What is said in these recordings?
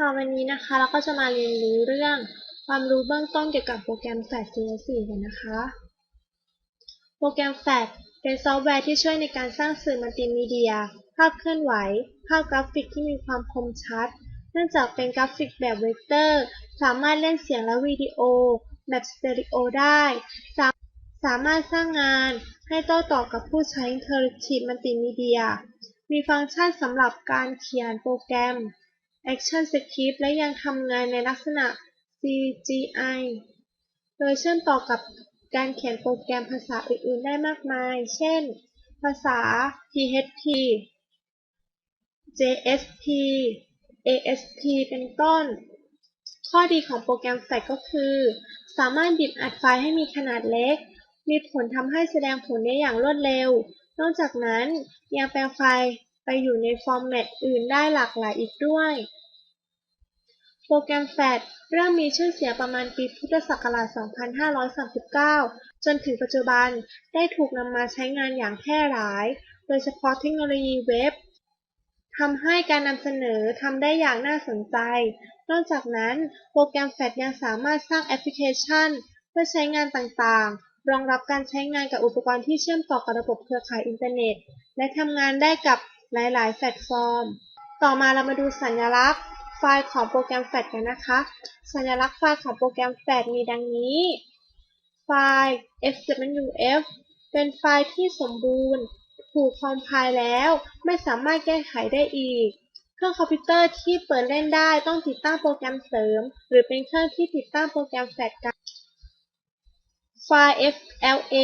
ค่ะวันนี้นะคะเราก็จะมาเรียนรู้เรื่องความรู้เบื้องต้นเกี่ยวกับโปรแกรม Flash CS4 กันนะคะ โปรแกรม Flash เป็นซอฟต์แวร์ที่ช่วยในการสร้างสื่อมัลติมีเดีย ภาพเคลื่อนไหว ภาพกราฟิกที่มีความคมชัด เนื่องจากเป็นกราฟิกแบบเวกเตอร์ สามารถเล่นเสียงและวิดีโอ แบบสเตอริโอได้ สาสามารถสร้างงานให้โต้ตอบกับผู้ใช้ Interactive Multimedia มีฟังก์ชันสำหรับการเขียนโปรแกรม Action Script และยังทำงานในลักษณะ CGI โดยเชื่อมต่อกับการเขียนโปรแกรมภาษาอื่น ๆ ได้มากมาย เช่น ภาษา PHP JSP ASP เป็นต้น ข้อดีของโปรแกรม Flash ก็คือ สามารถบีบอัดไฟล์ให้มีขนาดเล็ก มีผลทำให้แสดงผลได้อย่างรวดเร็ว นอกจากนั้นยังแปลไฟล์ไปอยู่ในฟอร์แมตอื่นได้หลากหลายอีกด้วย โปรแกรม Flash เริ่มมีชื่อเสียงประมาณปีพุทธศักราช 2539 จนถึงปัจจุบันได้ถูกนำมาใช้งานอย่างแพร่หลาย โดยเฉพาะเทคโนโลยีเว็บทำให้การนำเสนอทำได้อย่างน่าสนใจ นอกจากนั้นโปรแกรม Flash ยังสามารถสร้างแอปพลิเคชัน เพื่อใช้งานต่างๆ รองรับการใช้งานกับอุปกรณ์ที่เชื่อมต่อกับระบบเครือข่ายอินเทอร์เน็ต และทำงานได้กับหลาย ๆ แพลตฟอร์ม ต่อมาเรามาดูสัญลักษณ์ ไฟล์ของโปรแกรม Flash กันนะคะ สัญลักษณ์ไฟล์ของโปรแกรม Flash มีดังนี้ ไฟล์ swf เป็นไฟล์ที่สมบูรณ์ ถูกคอมไพล์แล้ว ไม่สามารถแก้ไขได้อีก เครื่องคอมพิวเตอร์ที่เปิดเล่นได้ต้องติดตั้งโปรแกรมเสริม หรือเป็นเครื่องที่ติดตั้งโปรแกรม Flash กัน ไฟล์ FLA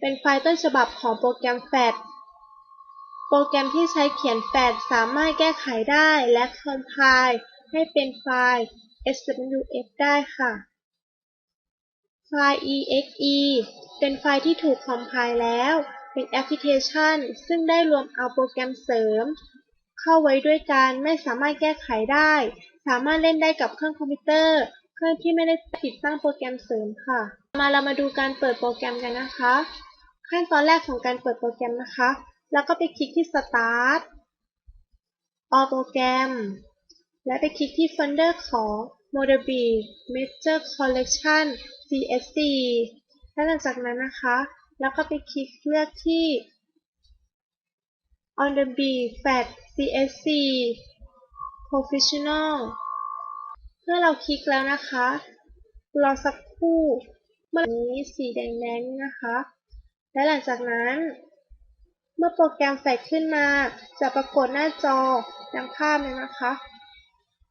เป็นไฟล์ต้นฉบับของโปรแกรม Flash โปรแกรมที่ใช้เขียนแฟลชสามารถแก้ไขได้และคอมไพล์ให้เป็นไฟล์ swf ได้ค่ะ ไฟล์ exe เป็นไฟล์ที่ถูกคอมไพล์แล้ว เป็นแอปพลิเคชัน ซึ่งได้รวมเอาโปรแกรมเสริม เข้าไว้ด้วยกันไม่สามารถแก้ไขได้ สามารถเล่นได้กับเครื่องคอมพิวเตอร์ เครื่องที่ไม่ได้ติดตั้งโปรแกรมเสริมค่ะ มาเรามาดูการเปิดโปรแกรมกันนะคะ ขั้นตอนแรกของการเปิดโปรแกรมนะคะ แล้วก็ไปคลิกที่ Start All โปรแกรม และไปคลิกที่โฟลเดอร์ของ Model Major Collection CSC และหลังจากนั้นนะคะ แล้วก็ไปคลิกเลือกที่ On the B Fat CSC Professional เมื่อเราคลิกแล้วนะคะ รอสักครู่ เมื่อนี้สีแดงๆนะคะ และหลังจากนั้น เมื่อโปรแกรมแฟลชขึ้นมา จะปรากฏหน้าจอดังภาพเลยนะคะ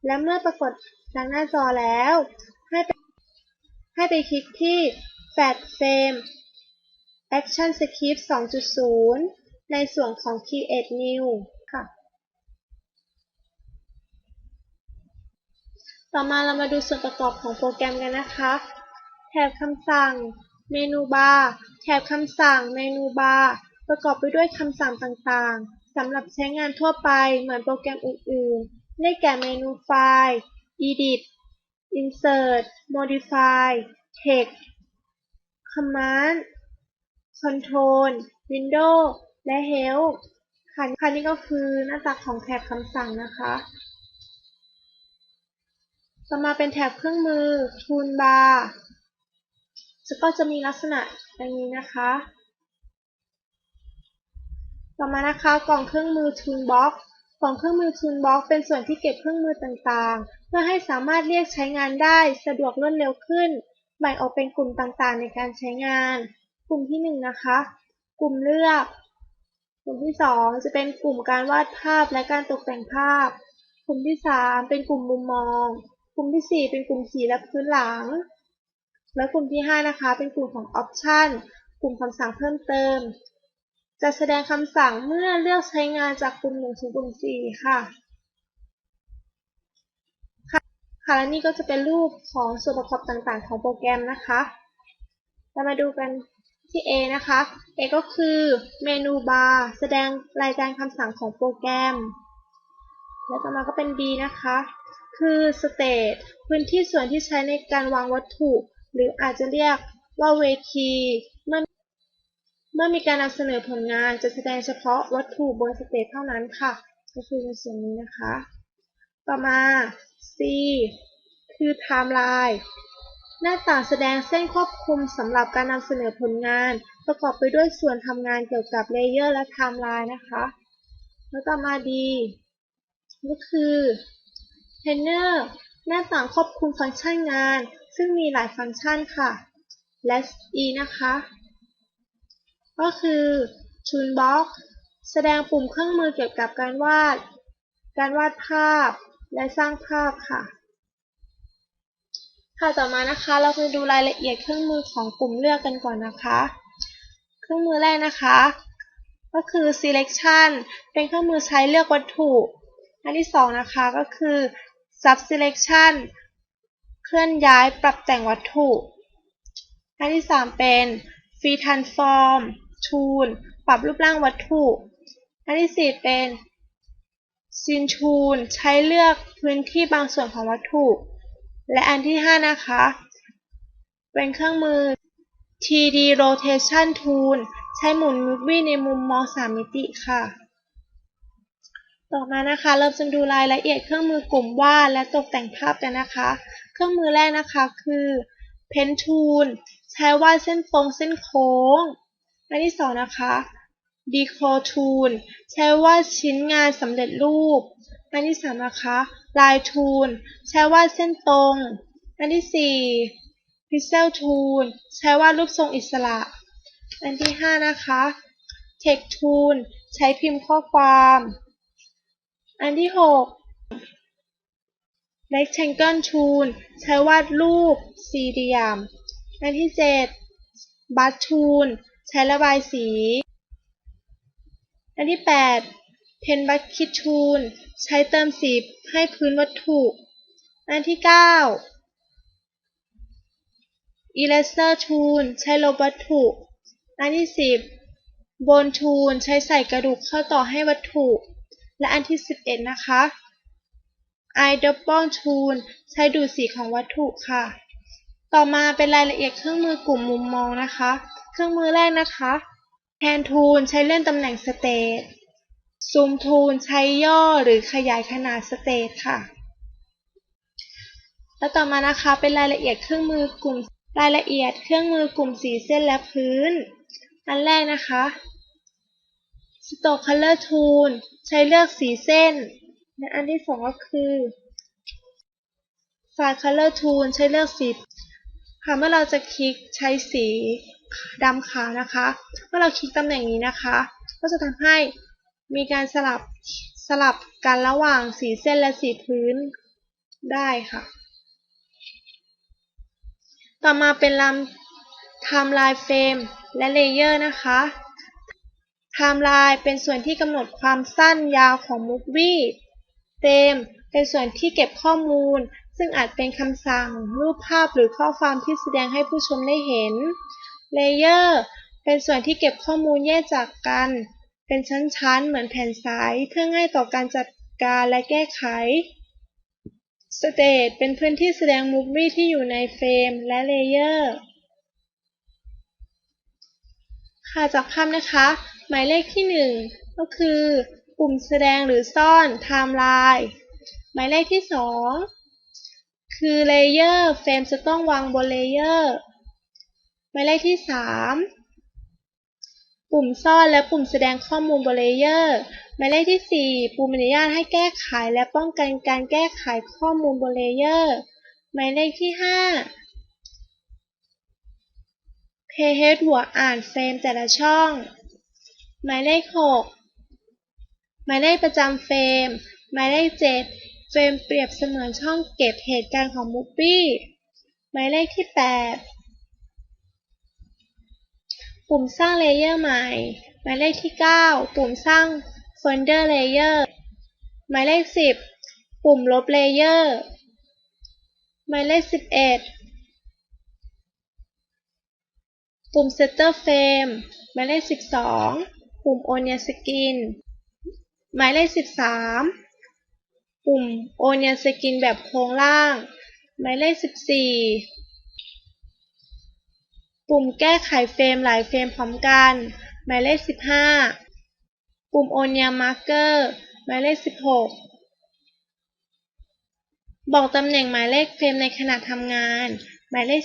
และเมื่อปรากฏดังหน้าจอแล้ว ให้ไปให้ไปคลิกที่ Flash Frame Action Script 2.0 ในส่วนของ Create New ค่ะ ต่อมาเรามาดูส่วนประกอบของโปรแกรมกันนะคะ แถบคำสั่ง เมนูบาร์ แถบคำสั่ง เมนูบาร์ ประกอบไปด้วยคำสั่งต่างๆ สำหรับใช้งานทั่วไปเหมือนโปรแกรมอื่นๆ ได้แก่เมนูไฟล์ Edit Insert Modify Text Command Control Window และ Help ค่ะค่ะนี่ก็คือหน้าตาของแถบคำสั่งนะคะ ต่อมาเป็นแถบเครื่องมือ Toolbar จะก็จะมีลักษณะอย่างนี้นะคะ ต่อมานะคะกล่องเครื่องมือ Toolbox กล่องเครื่องมือ Toolbox เป็นส่วนที่เก็บเครื่องมือต่างๆ เพื่อให้สามารถเรียกใช้งานได้สะดวกรวดเร็วขึ้น แบ่งออกเป็นกลุ่มต่างๆ ในการใช้งาน กลุ่มที่1นงนะคะ กลุ่มเลือก กลุ่มที่ 2 จะเป็นกลุ่มการวาดภาพและการตกแต่งภาพ กลุ่มที่ 3 เป็นกลุ่มมุมมอง กลุ่มที่ 4 เป็นกลุ่มสีและพื้นหลัง และกลุ่มที่ 5 นะคะ เป็นกลุ่มของ Option กลุ่มคำสั่งเพิ่มเติม จะแสดงคำสั่งเมื่อเลือกใช้งานจากกลุ่ม1ถึงกลุ่ม4ค่ะ ค่ะ และนี่ก็จะเป็นรูปของส่วนประกอบต่างๆ ของโปรแกรมนะคะ เรามาดูกันที่ A นะคะ A ก็คือเมนูบาร์แสดงรายการคำสั่งของโปรแกรม และต่อมาก็เป็น B นะคะ คือ State พื้นที่ส่วนที่ใช้ในการวางวัตถุ หรืออาจจะเรียกว่าเวทีเมื่อ เมื่อมีการนำเสนอผลงานจะแสดงเฉพาะวัตถุบนสเตจเท่านั้นค่ะ ก็คือในส่วนนี้นะคะ ต่อมา C คือ Timeline หน้าต่างแสดงเส้นควบคุมสำหรับการนำเสนอผลงาน ประกอบไปด้วยส่วนทำงานเกี่ยวกับเลเยอร์และ Timeline นะคะ แล้วต่อมา D ก็คือ Planner หน้าต่างควบคุมฟังก์ชันงาน ซึ่งมีหลายฟังก์ชันค่ะและ E นะคะ ก็คือ Toolbox แสดงปุ่มเครื่องมือเกี่ยวกับการวาด การวาดภาพ และสร้างภาพค่ะ ค่ะต่อมานะคะ เราไปดูรายละเอียดเครื่องมือของปุ่มเลือกกันก่อนนะคะ เครื่องมือแรกนะคะ ก็คือ selection เป็นเครื่องมือใช้เลือกวัตถุ อันที่สองนะคะก็คือ subselection เคลื่อนย้ายปรับแต่งวัตถุ อันที่สามเป็น free transform tool ปรับรูปร่างวัตถุ อันที่สี่เป็น scene tool ใช้เลือกพื้นที่บางส่วนของวัตถุ และอันที่ห้านะคะ เป็นเครื่องมือ 3D rotation tool ใช้หมุนมูฟวี่ในมุมมองสามมิติค่ะ ต่อมานะคะ เราจะดูรายละเอียดเครื่องมือกลุ่มวาดและตกแต่งภาพกันนะคะ เครื่องมือแรกนะคะคือ pen tool ใช้วาดเส้นตรงเส้นโค้ง อันที่สองนะคะ decor tool ใช้วาดชิ้นงานสำเร็จรูป อันที่สามนะคะ line tool ใช้วาดเส้นตรง อันที่สี่ pixel tool ใช้วาดรูปทรงอิสระ อันที่ห้านะคะ text tool ใช้พิมพ์ข้อความ อันที่หก rectangle tool ใช้วาดรูปสี่เหลี่ยม อันที่เจ็ด bus tool ใช้ระบายสีอันที่แปด pen bucket tool ใช้เติมสีให้พื้นวัตถุ อันที่เก้า eraser tool ใช้ลบวัตถุ อันที่สิบ bone tool ใช้ใส่กระดูกเข้าต่อให้วัตถุ และอันที่สิบเอ็ดนะคะ eyedropper tool ใช้ดูดสีของวัตถุค่ะ ต่อมาเป็นรายละเอียดเครื่องมือกลุ่มมุมมองนะคะ เครื่องมือแรกนะคะ hand tool ใช้เลื่อนตำแหน่งสเตจ zoom tool ใช้ย่อหรือขยายขนาดสเตจค่ะ แล้วต่อมานะคะเป็นรายละเอียดเครื่องมือกลุ่มรายละเอียดเครื่องมือกลุ่มสีเส้นและพื้น อันแรกนะคะ stroke color tool ใช้เลือกสีเส้น และอันที่สองก็คือ file color tool ใช้เลือกสีค่ะเมื่อเราจะคลิกใช้สี ดำขาวนะคะ เมื่อเราคลิกตำแหน่งนี้นะคะ ก็จะทำให้มีการสลับสลับกันระหว่างสีเส้นและสีพื้นได้ค่ะ ต่อมาเป็นลำ timeline frame และ layer นะคะ timeline เป็นส่วนที่กำหนดความสั้นยาวของ movie frame เป็นส่วนที่เก็บข้อมูล ซึ่งอาจเป็นคำสั่ง รูปภาพหรือข้อความที่แสดงให้ผู้ชมได้เห็น Layer เป็นส่วนที่เก็บข้อมูลแยกจากกัน เป็นชั้น ๆ เหมือนแผ่นสายเพื่อง่ายต่อการจัดการและแก้ไข Stage เป็นพื้นที่แสดงมูฟวี่ที่อยู่ในเฟรมและเลเยอร์ ค่ะจากภาพนะคะ หมายเลขที่ 1 ก็คือ ปุ่มแสดงหรือซ่อน Timeline หมายเลขที่ 2 คือ Layer เฟรมจะต้องวางบน Layer หมายเลขที่ 3 ปุ่มซ่อนและปุ่มแสดงข้อมูลบน Layer หมายเลขที่ 4 ปุ่มอนุญาตให้แก้ไขและป้องกันการแก้ไขข้อมูลบน Layer หมายเลขที่ 5 Page หัวอ่านเฟรมแต่ละช่อง หมายเลข 6 หมายเลขประจำเฟรม หมายเลข 7 เฟรมเปรียบเสมือนช่องเก็บเหตุการณ์ของมูฟวี่ หมายเลขที่ 8 ปุ่มสร้างเลเยอร์ใหม่ หมายเลขที่ 9 ปุ่มสร้างโฟลเดอร์เลเยอร์หมายเลข 10 ปุ่มลบเลเยอร์หมายเลข 11 ปุ่ม Setter Frame หมายเลข 12 ปุ่ม Onion Skin หมายเลข 13 ปุ่ม Onion Skin แบบโครงล่าง หมายเลข 14 ปุ่มแก้ไขเฟรมหลายเฟรมพร้อมกัน หมายเลข 15 ปุ่ม Onion Marker หมายเลข 16 บอกตำแหน่งหมายเลขเฟรมในขณะทำงาน หมายเลข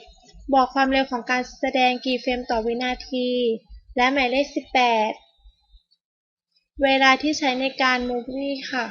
17 บอกความเร็วของการแสดงกี่เฟรมต่อวินาที และหมายเลข 18 เวลาที่ใช้ในการ Movie ค่ะ